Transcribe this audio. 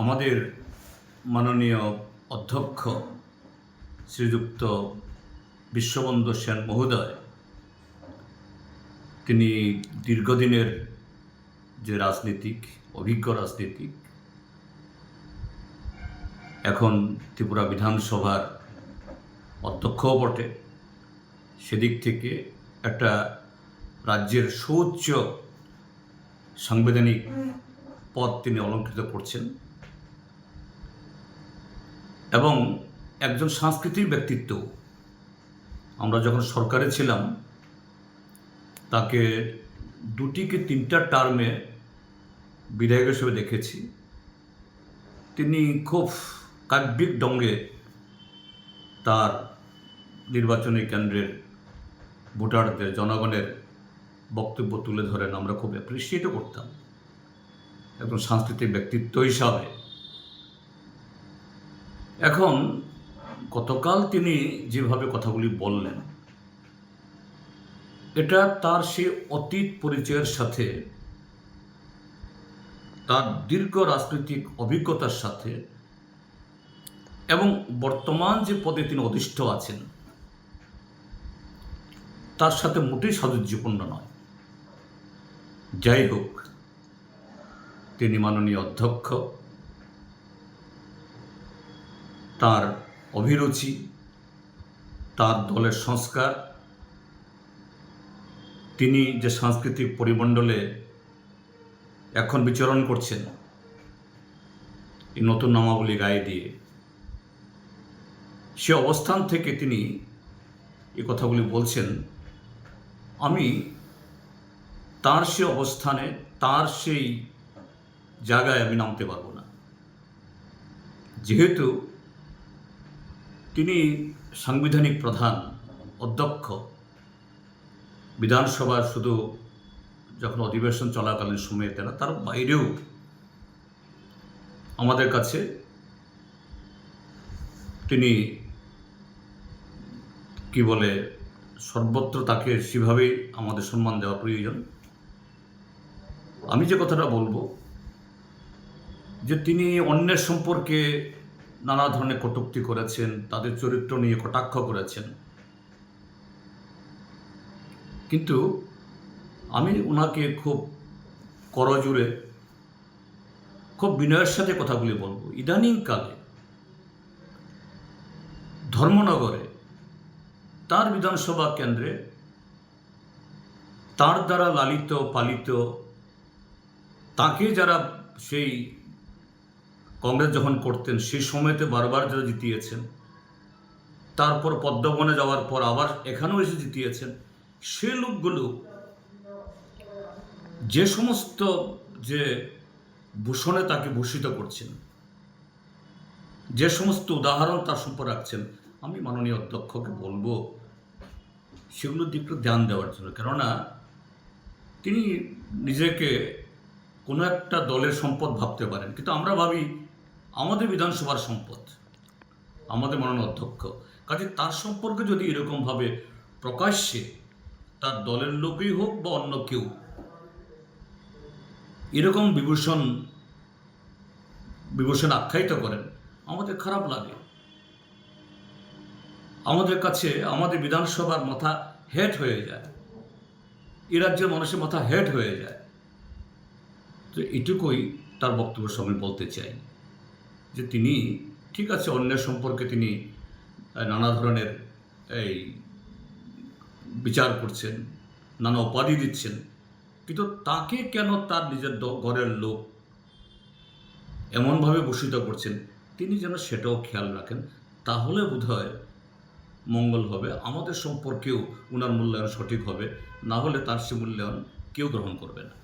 আমাদের মাননীয় অধ্যক্ষ শ্রীযুক্ত বিশ্ববন্ধু সেন মহোদয়, তিনি দীর্ঘদিনের যে রাজনীতিক, অভিজ্ঞ রাজনীতিক, এখন ত্রিপুরা বিধানসভার অধ্যক্ষও বটে। সেদিক থেকে একটা রাজ্যের সুউচ্চ সাংবিধানিক পদ তিনি অলঙ্কৃত করছেন। এবং একজন সাংস্কৃতিক ব্যক্তিত্ব। আমরা যখন সরকারে ছিলাম, তাকে দুটি কি তিনটা টার্মে বিধায়ক হিসেবে দেখেছি। তিনি খুব কাব্যিক ডঙ্গে তার নির্বাচনী কেন্দ্রের ভোটারদের, জনগণের বক্তব্য তুলে ধরেন। আমরা খুব অ্যাপ্রিসিয়েটও করতাম। একজন সাংস্কৃতিক ব্যক্তিত্ব হিসাবে এখন গতকাল তিনি যেভাবে কথাগুলি বললেন, এটা তার সেই অতীত পরিচয়ের সাথে, তার দীর্ঘ রাজনৈতিক অভিজ্ঞতার সাথে এবং বর্তমান যে পদে তিনি অধিষ্ঠ আছেন, তার সাথে মোটেই সাযুজ্যপূর্ণ নয়। যাই হোক, তিনি মাননীয় অধ্যক্ষ তার অভিরুচি, তার দলের সংস্কার, তিনি যে সাংস্কৃতিক পরিমণ্ডলে এখন বিচরণ করছেন, এই নতুন নামাবলী গায়ে দিয়ে, সে অবস্থান থেকে তিনি এই কথাগুলি বলছেন, আমি তার সে অবস্থানে, তার সেই জায়গায় আমি নামতে পারব না। যেহেতু তিনি সাংবিধানিক প্রধান, অধ্যক্ষ। বিধানসভার শুধু যখন অধিবেশন চলাকালীন সময়ে না তার বাইরেও আমাদের কাছে তিনি কি বলে, সর্বত্র তাকে সেভাবেই আমাদের সম্মান দেওয়া প্রয়োজন। আমি যে কথাটা বলব, যে তিনি অন্যের সম্পর্কে নানা ধরনের কটুক্তি করেছেন, তাদের চরিত্র নিয়ে কটাক্ষ করেছেন। কিন্তু আমি ওনাকে খুব করজুড়ে খুব বিনয়ের সাথে কথাগুলি বলব। ইদানিংকালে ধর্মনগরে, তার বিধানসভা কেন্দ্রে তার দ্বারা লালিত, পালিত, তাকে যারা সেই কংগ্রেস যখন করতেন, সেই সময়তে বারবার যারা জিতিয়েছেন, তারপর পদ্মবনে যাওয়ার পর আবার এখানেও এসে জিতিয়েছেন, সে লোকগুলো যে সমস্ত যে ভূষণে তাকে ভূষিত করছেন, যে সমস্ত উদাহরণ তার সম্পর্কে রাখছেন, আমি মাননীয় অধ্যক্ষকে বলব, সেগুলোর দিকে একটু ধ্যান দেওয়ার জন্য। কেননা, তিনি নিজেকে কোনো একটা দলের সম্পদ ভাবতে পারেন, কিন্তু আমরা ভাবি আমাদের বিধানসভার সম্পদ, আমাদের মাননীয় অধ্যক্ষ। কাজে তার সম্পর্কে যদি এরকমভাবে প্রকাশ্যে তার দলের লোকই হোক বা অন্য কেউ, এরকম বিভূষণ বিভূষণ আখ্যায়িত করেন, আমাদের খারাপ লাগে। আমাদের কাছে আমাদের বিধানসভার মাথা হেড হয়ে যায়। এ রাজ্যের মানুষের মাথা হেড হয়ে যায়। তো এটুকুই তার বক্তব্য সময় বলতে চাই। যে তিনি, ঠিক আছে, অন্যের সম্পর্কে তিনি নানা ধরনের এই বিচার করছেন, নানা উপাধি দিচ্ছেন, কিন্তু তাকে কেন তার নিজের ঘরের লোক এমনভাবে ভূষিত করছেন, তিনি যেন সেটাও খেয়াল রাখেন, তাহলে বোধহয় মঙ্গল হবে, আমাদের সম্পর্কেও ওনার মূল্যায়ন সঠিক হবে, না হলে তার সে মূল্যায়ন কেউ গ্রহণ করবে না।